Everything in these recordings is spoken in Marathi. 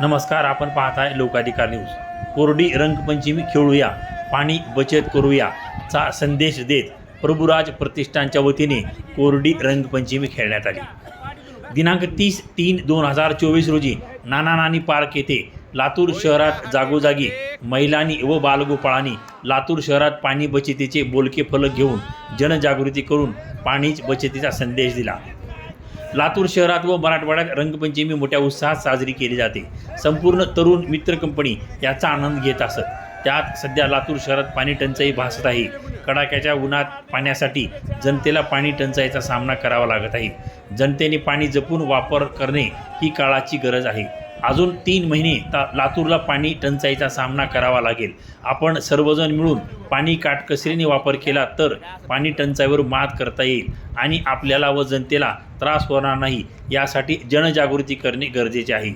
नमस्कार आपण पाहताय लोकाधिकार न्यूज. कोरडी रंगपंचमी खेळूया पाणी बचत करूया चा संदेश देत प्रभुराज प्रतिष्ठानच्या वतीने कोरडी रंगपंचमी खेळण्यात आली. दिनांक तीस तीन दोन हजार चोवीस रोजी नाना नानी पार्क येथे लातूर शहरात जागोजागी महिलांनी व बालगोपाळांनी लातूर शहरात पाणी बचतीचे बोलके फलक घेऊन जनजागृती करून पाणी बचतीचा संदेश दिला. लातूर शहरात व मराठवाड्यात रंगपंचमी मोठ्या उत्साहात साजरी केली जाते. संपूर्ण तरुण मित्र कंपनी याचा आनंद घेत असत. त्यात सध्या लातूर शहरात पाणी टंचाई भासत आहे. कडाक्याच्या उन्हात पाण्यासाठी जनतेला पाणी टंचाईचा सामना करावा लागत आहे. जनतेने पाणी जपून वापर करणे ही काळाची गरज आहे. अजून तीन महिने ता लातूरला पाणी टंचाईचा सामना करावा लागेल. आपण सर्वजण मिळून पाणी काटकसरीने वापर केला तर पाणी टंचाईवर मात करता येईल आणि आपल्याला व जनतेला त्रास होणार नाही यासाठी जनजागृती करणे गरजेचे आहे.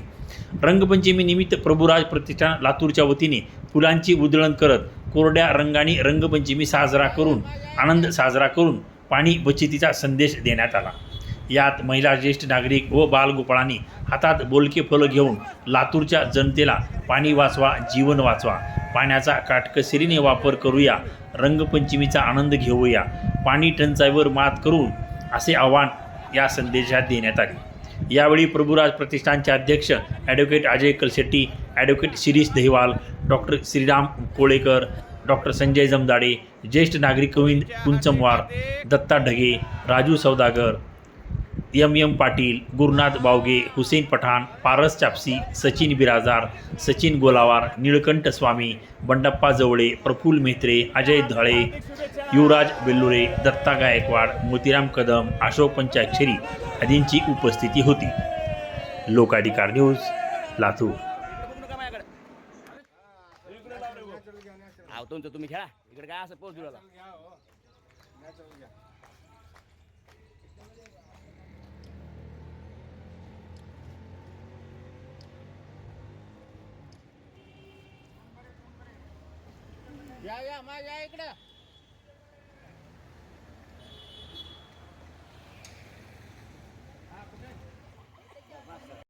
रंगपंचमीनिमित्त प्रभुराज प्रतिष्ठान लातूरच्या वतीने फुलांची उधळण करत कोरड्या रंगाने रंगपंचमी साजरा करून आनंद साजरा करून पाणी बचतीचा संदेश देण्यात आला. यात महिला ज्येष्ठ नागरिक व बालगोपाळांनी हातात बोलके फलं घेऊन लातूरच्या जनतेला पाणी वाचवा जीवन वाचवा. पाण्याचा काटकसरीने वापर करूया रंगपंचमीचा आनंद घेऊया. पाणी टंचाईवर मात करून असे आवाहन या संदेशात देण्यात आले. यावेळी प्रभुराज प्रतिष्ठानचे अध्यक्ष advocate Ajay Kalshetti advocate Shirish Dahiwal doctor Shriram Kolekar doctor Sanjay Jamdade ज्येष्ठ नागरिक कविंद कुंचमवार दत्ता ढगे राजू सौदागर यम यम पाटील गुरुनाथ बावगे हुसेन पठाण पारस चापसी सचिन बिराजार सचिन गोलावार निळकंठ स्वामी बंडप्पा जवळे प्रफुल मेहत्रे अजय धळे युवराज बेल्लुरे दत्ता गायकवाड मोतीराम कदम अशोक पंचाक्षरी आदींची उपस्थिती होती. लोकाधिकार न्यूज लातूर. तुमचं तुम्ही खेळा. इकडे काय असं पोच या या माझ्या इकडं.